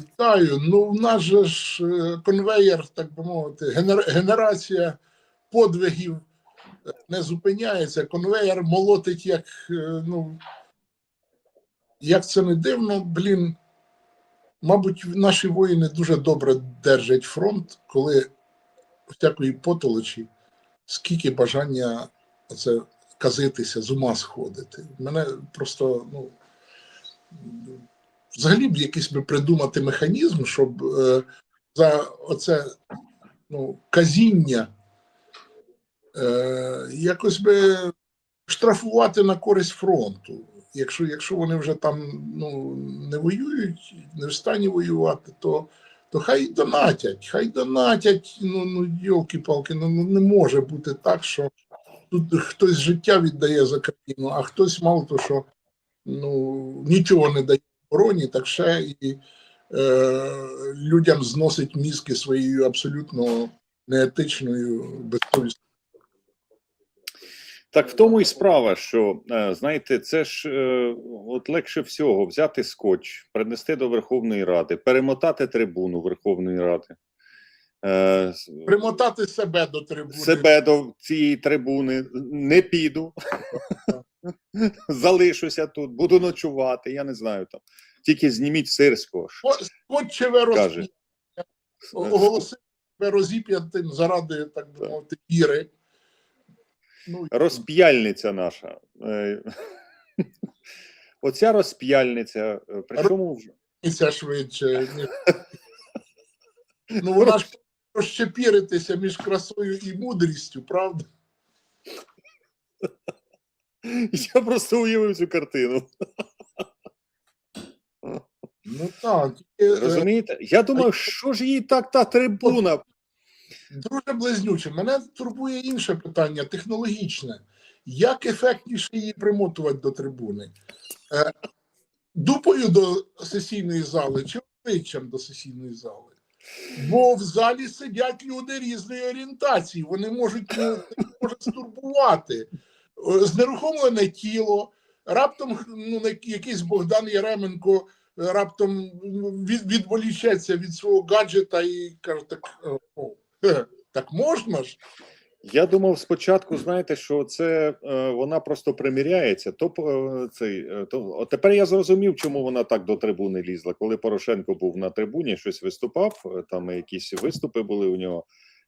Вітаю. Ну, в нас же ж е, конвеєр, так би мовити, генер- генерація подвигів е, не зупиняється. Конвеєр молотить, як, е, ну, як це не дивно, блін. Мабуть, наші воїни дуже добре держать фронт, коли всякої потолочі, скільки бажання це казитися, з ума сходити. Мене просто, ну. Взагалі б якийсь би придумати механізм, щоб е, за оце ну, казіння е, якось би штрафувати на користь фронту. Якщо, якщо вони вже там ну, не воюють, не в стані воювати, то, то хай донатять, хай донатять. Ну, ну йолки-палки, ну, ну не може бути так, що тут хтось життя віддає за країну, а хтось мало то, що ну, нічого не дає обороні, так ще і е, людям зносить мізки своєю абсолютно неетичною безсовісною. Так в тому і справа, що е, знаєте, це ж е, от легше всього взяти скотч, принести до Верховної Ради, перемотати трибуну Верховної Ради, е, Примотати себе до трибуни. себе до цієї трибуни, не піду, залишуся тут, буду ночувати. Я не знаю там. Тільки зніміть сирського. ж. Скотчеве Каже. Оголосив себе розіп'ятим заради, так би мовити, віри. Ну, Розп'яльниця наша. Е, Оця розп'яльниця, е, причому в- і швидше. Ну, вона ж розщепіритися між красою і мудрістю, правда? я просто уявив цю картину. Ну так. е, Розумієте? Я думав, що ж їй так та трибуна. Друже близнюче, мене турбує інше питання, технологічне. Як ефектніше її примотувати до трибуни? Е, дупою до сесійної зали чи обличчям до сесійної зали? Бо в залі сидять люди різної орієнтації, вони можуть ну, може стурбувати. Знерухомлене тіло, раптом ну, якийсь Богдан Яременко е, раптом від, відволічеться від свого гаджета і каже: так, е, о, Так можна ж? Я думав спочатку, знаєте, що це е, вона просто приміряється. То цей то тепер я зрозумів, чому вона так до трибуни лізла. Коли Порошенко був на трибуні, щось виступав. Там якісь виступи були у нього.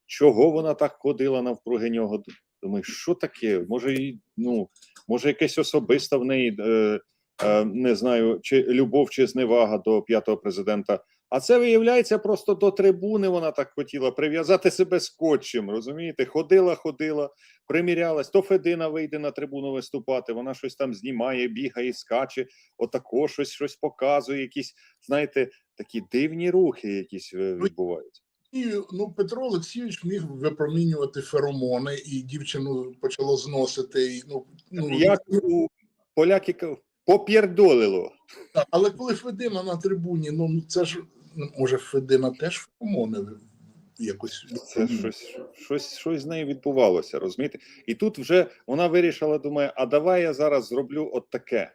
Чого вона так ходила навкруги нього? Думаю, що таке? Може, і, ну може, якесь особиста в неї е, е, не знаю, чи любов, чи зневага до п'ятого президента. А це виявляється просто до трибуни. Вона так хотіла прив'язати себе скотчем. Розумієте, ходила, ходила, примірялась. То Федина вийде на трибуну виступати. Вона щось там знімає, бігає, скаче, отако щось, щось показує. Якісь, знаєте, такі дивні рухи, якісь е, відбуваються. І ну, Петро Олексійович міг випромінювати феромони, і дівчину почало зносити. І, ну, ну, Як у попєрдолило. так, але коли Федина на трибуні, ну ну, це ж ну, може Федина теж феромони якось. Це щось, щось, щось з нею відбувалося, розумієте? І тут вже вона вирішила, думає, а давай я зараз зроблю от таке.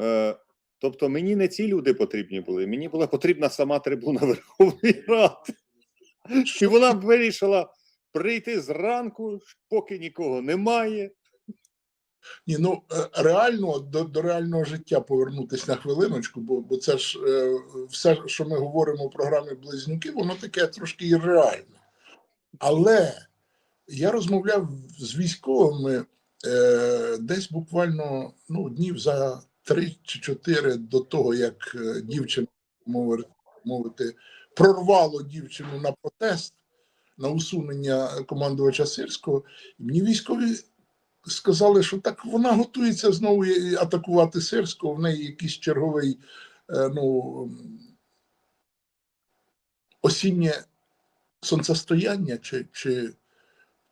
Е, тобто мені не ці люди потрібні були, мені була потрібна сама трибуна Верховної Ради. І вона вирішила прийти зранку, поки нікого немає. Ні, ну е, реально до, до реального життя повернутися на хвилиночку, бо, бо це ж е, все, що ми говоримо в програмі Близнюки, воно таке трошки і реальне. Але я розмовляв з військовими е, десь буквально ну, днів за три чи чотири до того, як е, дівчина мовити прорвало дівчину на протест, на усунення командувача Сирського. І мені військові сказали, що так вона готується знову атакувати Сирського, в неї якийсь черговий е, ну, осіннє сонцестояння, чи, чи,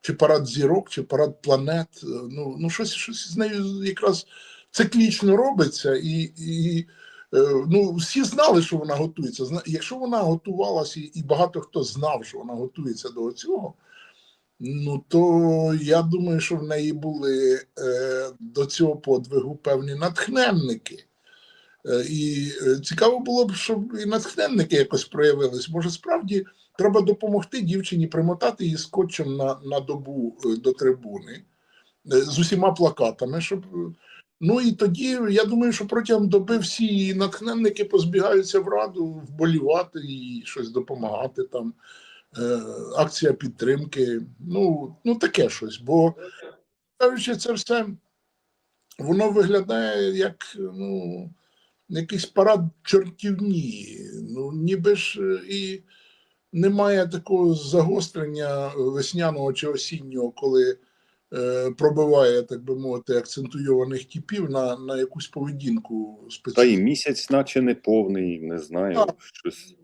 чи парад зірок, чи парад планет. Ну, ну щось, щось з нею якраз циклічно робиться, і, і ну, всі знали, що вона готується. Якщо вона готувалася, і, багато хто знав, що вона готується до цього, Ну, то я думаю, що в неї були е, до цього подвигу певні натхненники. Е, І е, цікаво було б, щоб і натхненники якось проявились. Може, справді треба допомогти дівчині примотати її скотчем на, на добу е, до трибуни е, з усіма плакатами, щоб. Ну і тоді я думаю, що протягом доби всі натхненники позбігаються в раду вболівати і щось допомагати там. Е, акція підтримки. Ну, ну таке щось. Бо кажучи, це все воно виглядає як ну, якийсь парад чортівні. Ну, ніби ж е, і немає такого загострення весняного чи осіннього, коли пробиває, так би мовити, акцентуйованих типів на, на якусь поведінку Та і місяць, наче не повний, не знаю. Так. Щось.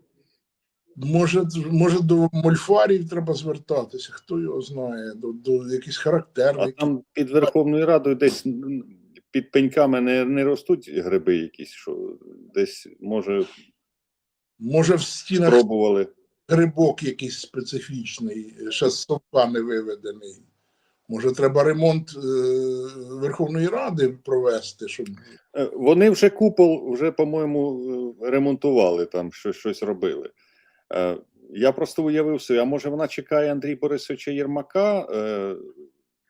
Може, може, до мольфарів треба звертатися, хто його знає, до, до якихось А характерних. там під Верховною Радою десь під пеньками не, не ростуть гриби якісь, що десь, може, Може, в стінах пробували. грибок якийсь специфічний, ще з совка не виведений. Може, треба ремонт е, Верховної Ради провести, щоб Е, Вони вже купол, вже, по-моєму, е, ремонтували там, що, щось робили. Е, Я просто уявив собі, а може вона чекає Андрій Борисовича Єрмака, е,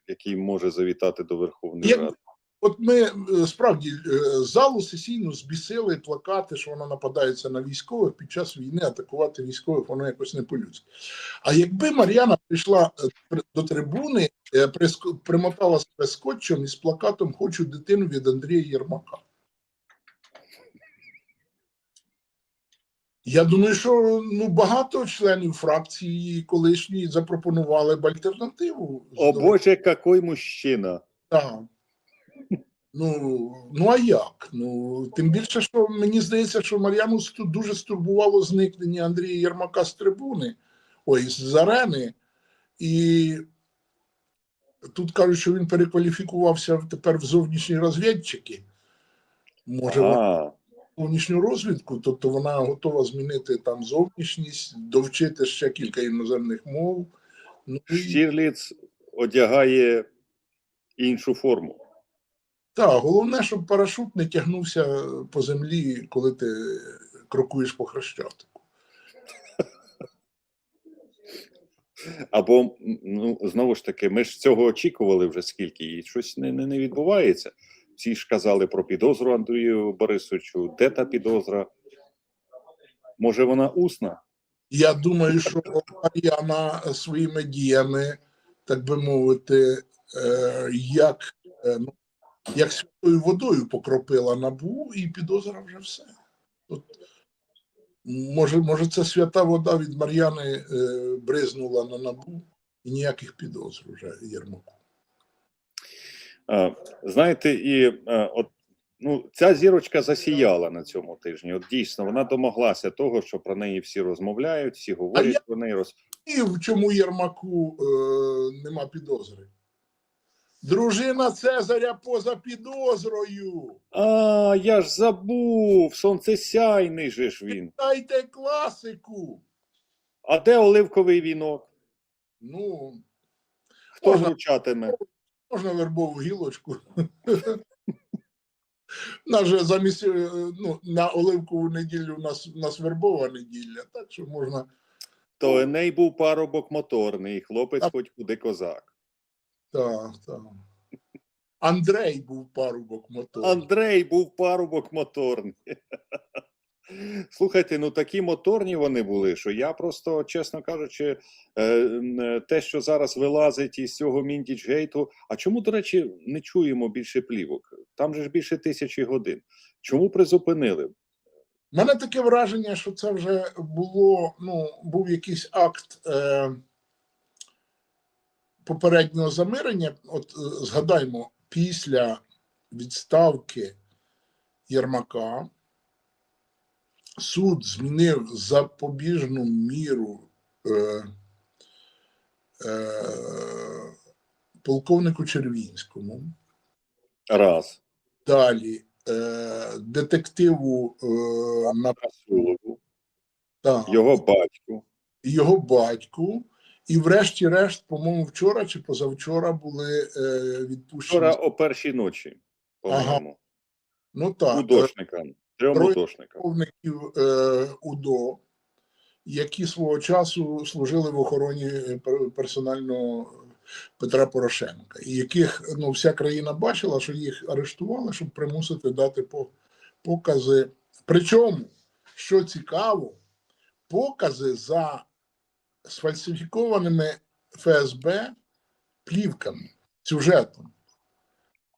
який може завітати до Верховної Як- Ради. От ми е, справді е, залу сесійну збісили плакати, що вона нападається на військових під час війни, атакувати військових, воно якось не по-людськи. А якби Мар'яна прийшла е, до трибуни, примотала себе скотчем із плакатом Хочу дитину від Андрія Єрмака. Я думаю, що ну багато членів фракції колишньої запропонували б альтернативу. О Боже, який мужчина! Так. Ну, ну а як? Ну, тим більше, що мені здається, що Мар'яну дуже стурбувало зникнення Андрія Єрмака з трибуни, ой, з арени. І тут кажуть, що він перекваліфікувався тепер в зовнішні розвідчики. Може, Ага. зовнішню розвідку, тобто вона готова змінити там зовнішність, довчити ще кілька іноземних мов. Ну, і... Штірліц одягає іншу форму. Так, головне, щоб парашут не тягнувся по землі, коли ти крокуєш по хрещатику. Або ну знову ж таки, ми ж цього очікували вже скільки, і щось не, не, не відбувається. Всі ж казали про підозру Андрію Борисовичу. Де та підозра? Може, вона усна? Я думаю, що Мар'яна своїми діями, так би мовити, е, як, е, ну, як святою водою покропила набу, і підозра вже все. От, може, може, це свята вода від Мар'яни е, бризнула на набу, і ніяких підозр вже Єрмаку. Знаєте, і от ну, ця зірочка засіяла на цьому тижні. От дійсно, вона домоглася того, що про неї всі розмовляють, всі говорять я- про неї. Роз... І в чому Єрмаку е, нема підозри? Дружина Цезаря поза підозрою. А, я ж забув, сонцесяйний же ж він. Дайте класику. А де оливковий вінок? Ну, Хто Можна. вручатиме? можна вербову гілочку. Нас же замість е, ну, на оливкову неділю у нас, у нас вербова неділя, так що можна. То Еней був парубок моторний, хлопець хоч куди козак. Так, так. Андрей був парубок мотор. Андрей був парубок моторний. Слухайте, ну такі моторні вони були, що я просто, чесно кажучи, е, те, що зараз вилазить із цього Міндіджгейту, а чому, до речі, не чуємо більше плівок? Там же ж більше тисячі годин. Чому призупинили? У мене таке враження, що це вже було, ну, був якийсь акт е, попереднього замирення. От е, згадаймо, після відставки Єрмака суд змінив запобіжну міру е, е, полковнику Червінському. Раз. Далі е, детективу е, на його батьку. його батьку, і врешті-решт, по-моєму, вчора чи позавчора були е, відпущені. Вчора о першій ночі, по-моєму, Ну так, удошникам. Трьом Троє полковників е, УДО, які свого часу служили в охороні е, пер- персонально Петра Порошенка, і яких ну, вся країна бачила, що їх арештували, щоб примусити дати по, покази. Причому, що цікаво, покази за сфальсифікованими ФСБ плівками, сюжетом,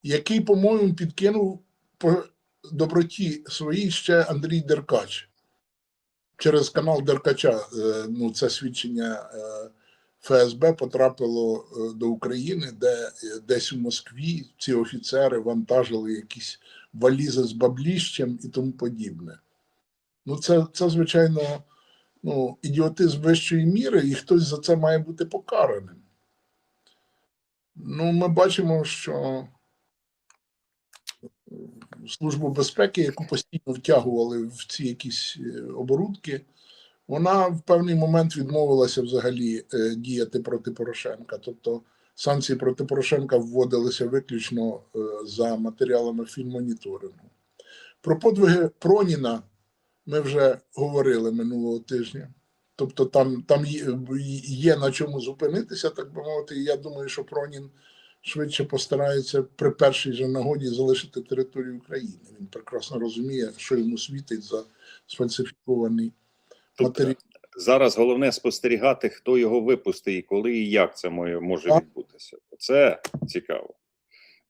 який, по-моєму, підкинув по доброті своїй ще Андрій Деркач. Через канал Деркача е, ну, це свідчення е, ФСБ потрапило е, до України, де десь у Москві ці офіцери вантажили якісь валізи з бабліщем і тому подібне. Ну, це, це звичайно, ну, ідіотизм вищої міри, і хтось за це має бути покараним. Ну, ми бачимо, що Службу безпеки, яку постійно втягували в ці якісь е, оборудки, вона в певний момент відмовилася взагалі е, діяти проти Порошенка. Тобто санкції проти Порошенка вводилися виключно е, за матеріалами фінмоніторингу. Про подвиги Проніна ми вже говорили минулого тижня. Тобто, там, там є, на чому зупинитися, так би мовити. І я думаю, що Пронін швидше постарається при першій же нагоді залишити територію України. Він прекрасно розуміє, що йому світить за сфальсифікований Тобто, матеріал. зараз головне спостерігати, хто його випустить, і коли і як це може відбутися. Це цікаво.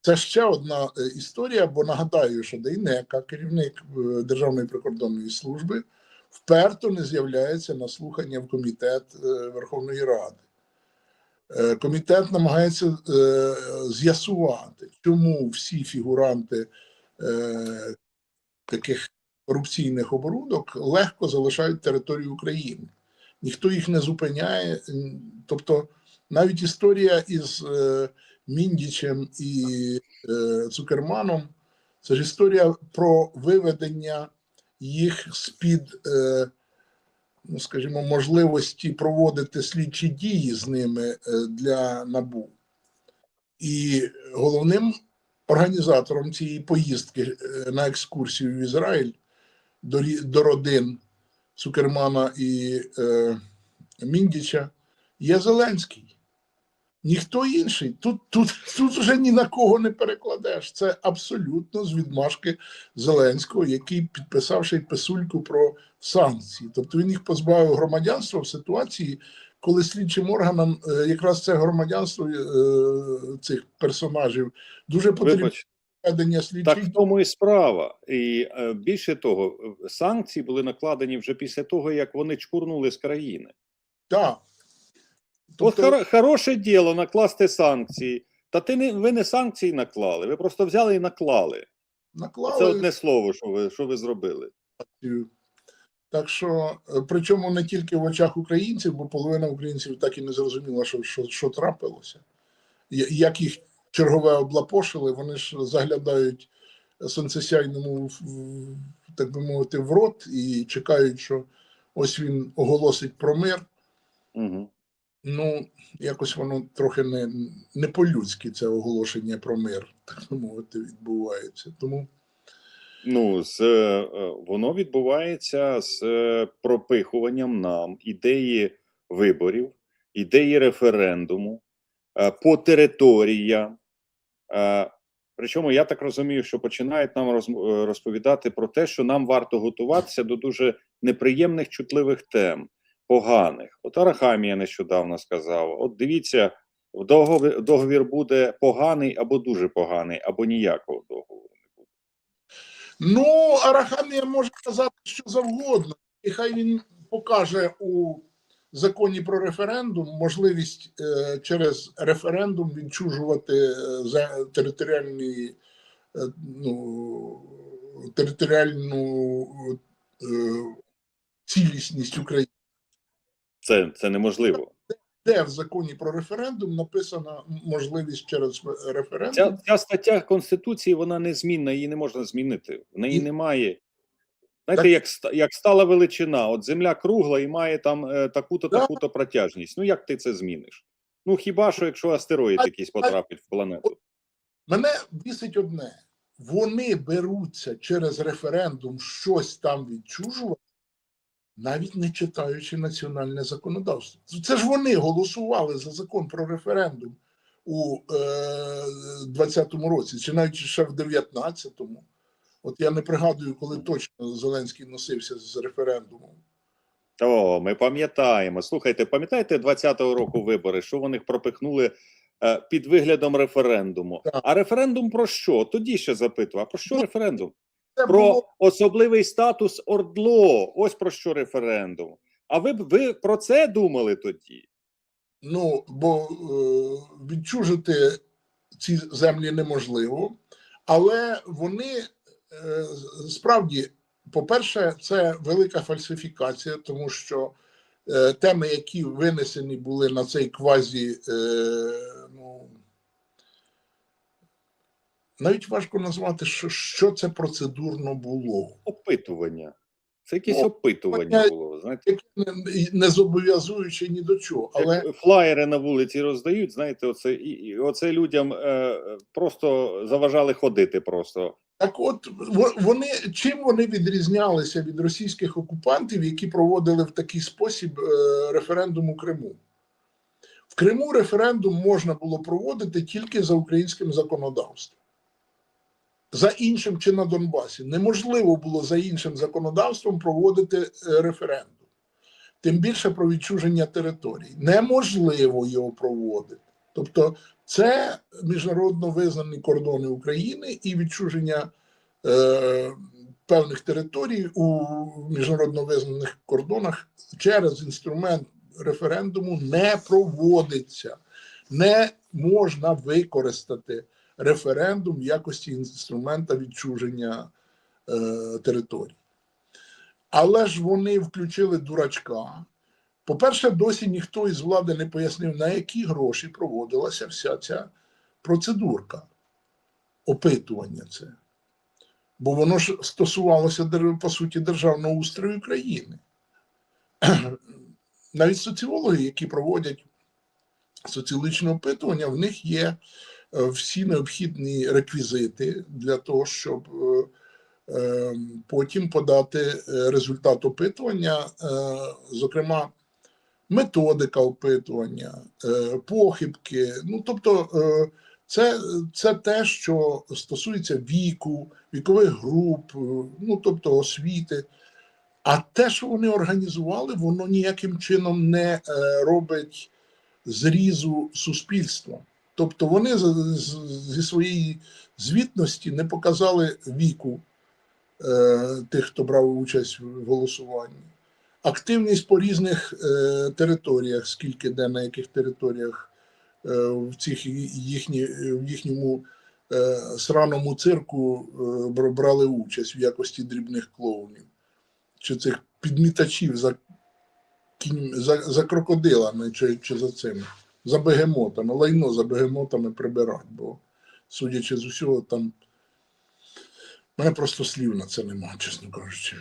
Це ще одна е, історія, бо нагадаю, що Дейнека, керівник е, Державної прикордонної служби, вперто не з'являється на слухання в комітет е, Верховної Ради. Комітет намагається з'ясувати, чому всі фігуранти таких корупційних оборудок легко залишають територію України. Ніхто їх не зупиняє. Тобто, навіть історія із Міндічем і е, Цукерманом це ж історія про виведення їх з-під, е, ну, скажімо, можливості проводити слідчі дії з ними е, для НАБУ. І головним організатором цієї поїздки е, на екскурсію в Ізраїль до, до родин Цукермана і е, Міндіча є Зеленський. Ніхто інший. Тут, тут, тут вже ні на кого не перекладеш. Це абсолютно з відмашки Зеленського, який підписав ще й писульку про санкції. Тобто він їх позбавив громадянства в ситуації, коли слідчим органам е, якраз це громадянство е, цих персонажів дуже потрібно так в тому і справа. І е, більше того, санкції були накладені вже після того, як вони чкурнули з країни. Так. От Тобто, хоро- хороше діло накласти санкції. Та ти не ви не санкції наклали, ви просто взяли і наклали. наклали Це одне слово, що ви що ви зробили. Так що, е, причому не тільки в очах українців, бо половина українців так і не зрозуміла, що, що, що трапилося. Як їх чергове облапошили, вони ж заглядають сонцесяйному, так би мовити, в рот і чекають, що ось він оголосить про мир. Угу. Ну, якось воно трохи не, не по-людськи це оголошення про мир, так би мовити, відбувається. Тому Ну, з, е, воно відбувається з е, пропихуванням нам ідеї виборів, ідеї референдуму е, по територіям. Причому я так розумію, що починають нам розповідати про те, що нам варто готуватися до дуже неприємних чутливих тем, поганих. От Арахамія нещодавно сказав: от дивіться, договір, договір буде поганий або дуже поганий, або ніякого договору не буде. Ну, Арахамія може казати що завгодно, і хай він покаже у законі про референдум можливість е, через референдум відчужувати е, територіальні е, ну, територіальну е, цілісність України. Це, це неможливо. Де в законі про референдум написана можливість через референдум? Ця, ця стаття Конституції вона незмінна, її не можна змінити. В неї І- немає. Знаєте, Так- як, як стала величина, от земля кругла і має там е, таку-то, Да. таку-то протяжність. Ну як ти це зміниш? Ну хіба що якщо астероїд А- якийсь потрапить в планету? Мене бісить одне. вони беруться через референдум щось там відчужувати, навіть не читаючи національне законодавство. Це ж вони голосували за закон про референдум у е, 20-му році, чи навіть ще в 19-му. От я не пригадую, коли точно Зеленський носився з референдумом. О, ми пам'ятаємо. Слухайте, пам'ятаєте 20-го року вибори, що вони пропихнули е, під виглядом референдуму? Так. А референдум про що? Тоді ще запитував. А про що Ну, референдум? Це Про було особливий статус Ордло. Ось про що референдум. А ви б ви про це думали тоді? Ну, бо е, відчужити ці землі неможливо, але вони е, справді, по-перше, це велика фальсифікація, тому що е, теми, які винесені були на цей квазі, е, ну, навіть важко назвати, що, що це процедурно було. Опитування. Це якесь Ну, опитування було. Знаєте, Яке не, не зобов'язуючи ні до чого. Але Як флаєри на вулиці роздають, знаєте, оце і, і оце людям е, просто заважали ходити. Просто Так от вони чим вони відрізнялися від російських окупантів, які проводили в такий спосіб е, референдум у Криму? В Криму референдум можна було проводити тільки за українським законодавством. За іншим чи на Донбасі неможливо було за іншим законодавством проводити е, референдум. Тим більше про відчуження територій. Неможливо його проводити. Тобто, це міжнародно визнані кордони України і відчуження е, певних територій у міжнародно визнаних кордонах через інструмент референдуму не проводиться. Не можна використати референдум в якості інструмента відчуження е, територій. Але ж вони включили дурачка. По-перше, досі ніхто із влади не пояснив, на які гроші проводилася вся ця процедурка опитування це. Бо воно ж стосувалося по суті державного устрою країни. Навіть соціологи, які проводять соціологічне опитування, в них є всі необхідні реквізити для того, щоб е, е, потім подати е, результат опитування, е, зокрема, методика опитування, е, похибки. Ну, тобто, е, це, це те, що стосується віку, вікових груп, е, ну тобто освіти. А те, що вони організували, воно ніяким чином не е, робить зрізу суспільства. Тобто вони зі своєї звітності не показали віку е, тих, хто брав участь в голосуванні. Активність по різних е, територіях, скільки де на яких територіях е, в, цих їхні, в їхньому е, сраному цирку е, брали участь в якості дрібних клоунів чи цих підмітачів за, за, за крокодилами чи, чи за цими, за бегемотами, лайно за бегемотами прибирати, бо, судячи з усього, там. Мене просто слів на це нема, чесно кажучи.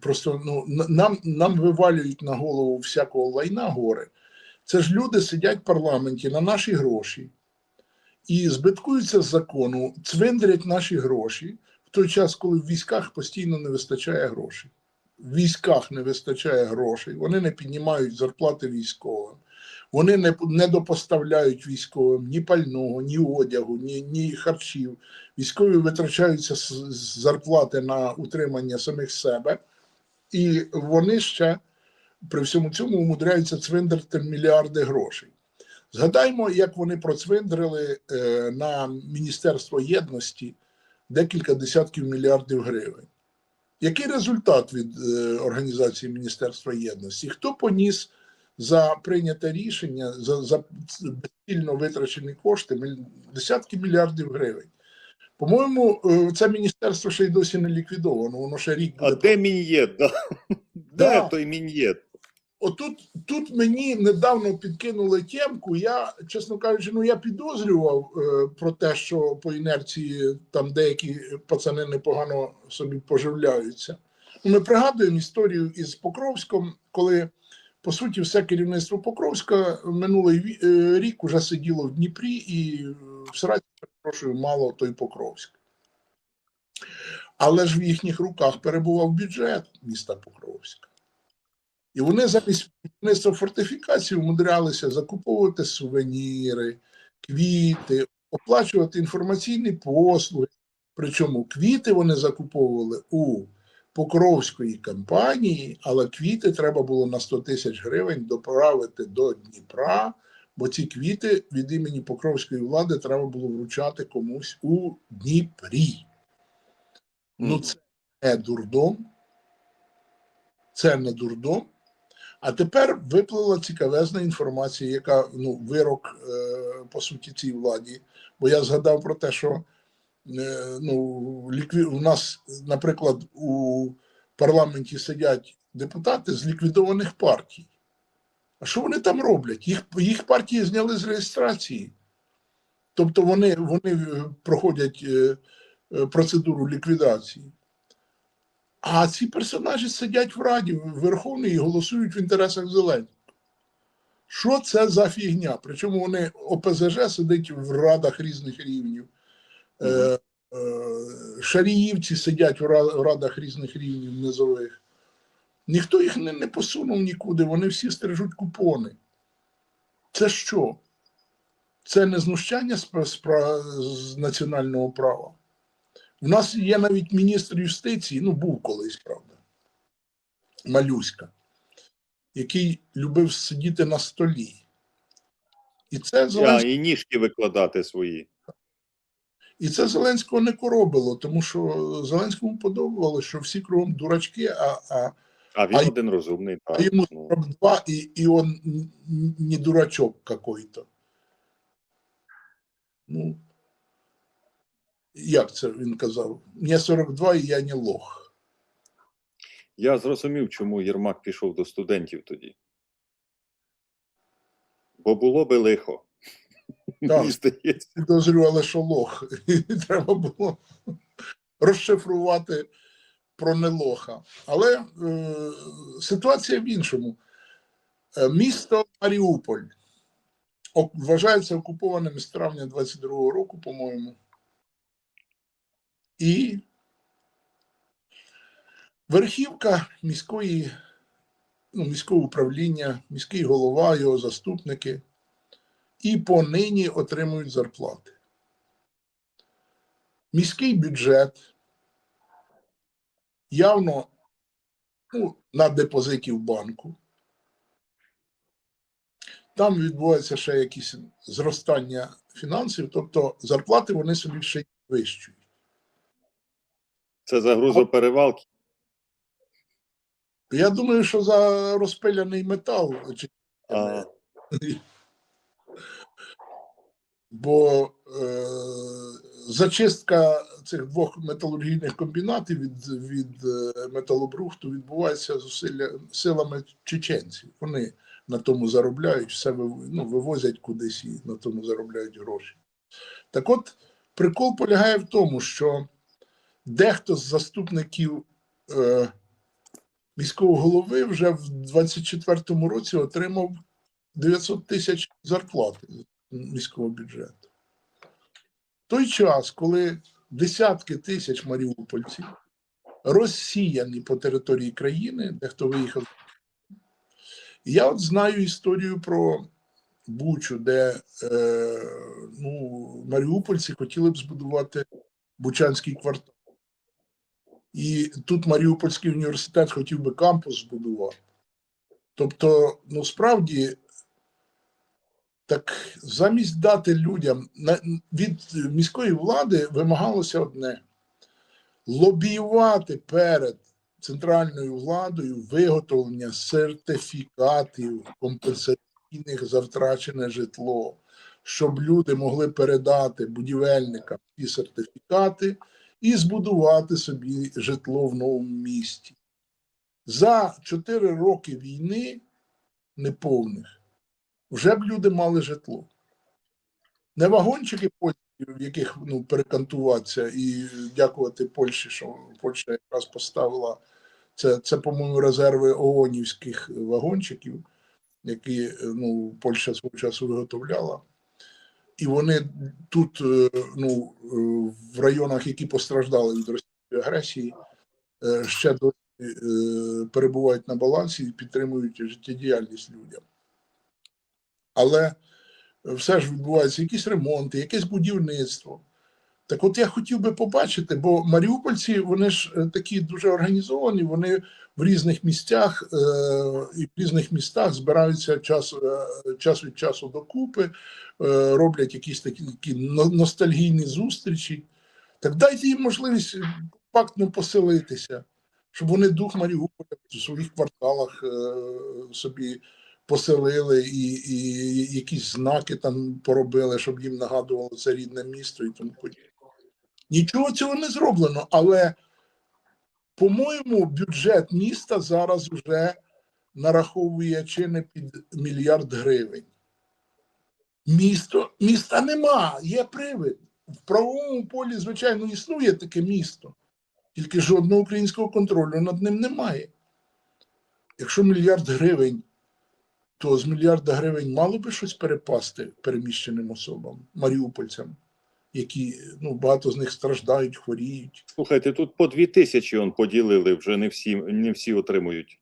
Просто ну, нам, нам вивалюють на голову всякого лайна гори. Це ж люди сидять в парламенті на наші гроші і збиткуються з закону, цвиндрять наші гроші в той час, коли в військах постійно не вистачає грошей. В військах не вистачає грошей, вони не піднімають зарплати військовим, вони не, не допоставляють військовим ні пального, ні одягу, ні, ні харчів. Військові витрачаються з зарплати на утримання самих себе, і вони ще при всьому цьому умудряються цвиндрити мільярди грошей. Згадаймо, як вони процвиндрили е, на Міністерство єдності декілька десятків мільярдів гривень. Який результат від е, організації Міністерства єдності? Хто поніс за прийняте рішення за, за безцільно витрачені кошти десятки мільярдів гривень? По-моєму, е, це міністерство ще й досі не ліквідовано. Воно ще рік а де мін'єт? Да? Да. Де той мін'єт? Отут тут мені недавно підкинули темку. Я, чесно кажучи, ну я підозрював е, про те, що по інерції там деякі пацани непогано собі поживляються. Ну, Ми пригадуємо історію із Покровськом, коли по суті все керівництво Покровська минулий е, рік уже сиділо в Дніпрі і е, в Сраці, перепрошую, мало той Покровськ. Але ж в їхніх руках перебував бюджет міста Покровська. І вони замість будівництва фортифікації умудрялися закуповувати сувеніри, квіти, оплачувати інформаційні послуги. Причому квіти вони закуповували у Покровської компанії, але квіти треба було на 100 тисяч гривень доправити до Дніпра, бо ці квіти від імені Покровської влади треба було вручати комусь у Дніпрі. Ну, це не дурдом. Це не дурдом. А тепер виплила цікавезна інформація, яка ну, вирок, е, по суті, цій владі. Бо я згадав про те, що ну, лікві... у нас, наприклад, у парламенті сидять депутати з ліквідованих партій. А що вони там роблять? Їх, їх партії зняли з реєстрації. Тобто вони, вони е, проходять е, е, процедуру ліквідації. А ці персонажі сидять в Раді в Верховній і голосують в інтересах Зеленського. Що це за фігня? Причому вони ОПЗЖ сидить в радах різних рівнів. Е, е, шаріївці сидять в радах різних рівнів низових. Ніхто їх не, не посунув нікуди, вони всі стережуть купони. Це що? Це не знущання з, з, з національного права. У нас є навіть міністр юстиції, ну був колись, правда, Малюська, який любив сидіти на столі. І це А, і ніжки викладати свої. І це Зеленського не коробило, тому що Зеленському подобалося, що всі кругом дурачки, а, а, А він А й- один розумний. а йому Ну, 42, і, і он не дурачок какой-то. Ну, як це він казав? Мені 42 і я не лох. я зрозумів, чому Єрмак пішов до студентів тоді. Бо було би лихо. Так. Мені здається. підозрювали, що лох. І треба було розшифрувати про нелоха. Але е, ситуація в іншому. Е, місто Маріуполь вважається окупованим з травня 22-го року, по-моєму. І верхівка міської, ну, міського управління, міський голова, його заступники і понині отримують зарплати. Міський бюджет явно ну, на депозиті в банку. Там відбувається ще якісь зростання фінансів, тобто зарплати вони собі ще вищують. Це за грузоперевалки. Я думаю, що за розпиляний метал А, бо е, зачистка цих двох металургійних комбінатів від, від е, металобрухту відбувається зусилля силами чеченців. Вони на тому заробляють, все ну, вивозять кудись і на тому заробляють гроші. Так от, прикол полягає в тому, що дехто з заступників е, міського голови вже в 24-му році отримав 900 тисяч зарплати міського бюджету. В той час, коли десятки тисяч маріупольців розсіяні по території країни, дехто виїхав. І Я от знаю історію про Бучу, де е, ну, маріупольці хотіли б збудувати Бучанський квартал. І тут Маріупольський університет хотів би кампус збудувати. Тобто, ну справді, так замість дати людям від міської влади вимагалося одне: лобіювати перед центральною владою виготовлення сертифікатів компенсаційних за втрачене житло, щоб люди могли передати будівельникам ці сертифікати і збудувати собі житло в новому місті. За 4 роки війни неповних вже б люди мали житло. Не вагончики польські, в яких ну, перекантуватися і дякувати Польщі, що Польща якраз поставила це, це по-моєму, резерви ООНівських вагончиків, які ну, Польща свого часу виготовляла. І вони тут, е, ну, е, в районах, які постраждали від Російської агресії е, ще досі перебувають на балансі і підтримують життєдіяльність людям. Але все ж відбуваються якісь ремонти, якесь будівництво. Так от я хотів би побачити, бо маріупольці вони ж е, такі дуже організовані, вони в різних місцях е, і в різних містах збираються час, е, час від часу докупи, е, роблять якісь такі, такі ностальгійні зустрічі. Так дайте їм можливість компактно поселитися, щоб вони дух Маріуполя в своїх кварталах е, собі поселили і, і якісь знаки там поробили, щоб їм нагадувало це рідне місто і тому подібне. Нічого цього не зроблено, але, по-моєму, бюджет міста зараз вже нараховує чи не під мільярд гривень. Місто, міста нема, є привид. В правовому полі, звичайно, існує таке місто, тільки жодного українського контролю над ним немає. Якщо мільярд гривень, то з мільярда гривень мало би щось перепасти переміщеним особам, маріупольцям, які ну, багато з них страждають, хворіють. Слухайте, тут по дві тисячі он поділили, вже не всі, не всі отримують.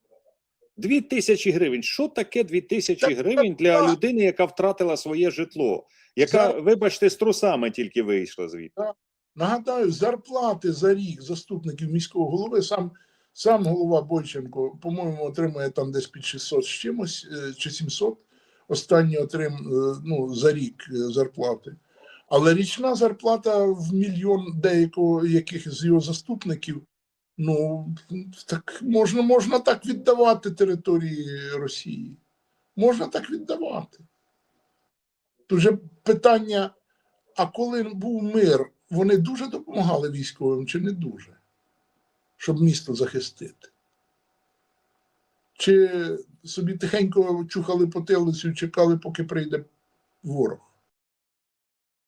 Дві тисячі гривень. Що таке дві тисячі гривень для людини, яка втратила своє житло, яка, вибачте, з трусами тільки вийшла звідти? Нагадаю, зарплати за рік заступників міського голови сам, сам голова Бойченко, по-моєму, отримує там десь під 600 з чимось е, чи 700. Останні отрим е, ну, за рік е, зарплати. Але річна зарплата в мільйон деякого яких з його заступників. Ну так можна, можна так віддавати території Росії. Можна так віддавати. Тут же питання: а коли був мир, вони дуже допомагали військовим чи не дуже, щоб місто захистити? Чи собі тихенько чухали потилицю чекали, поки прийде ворог?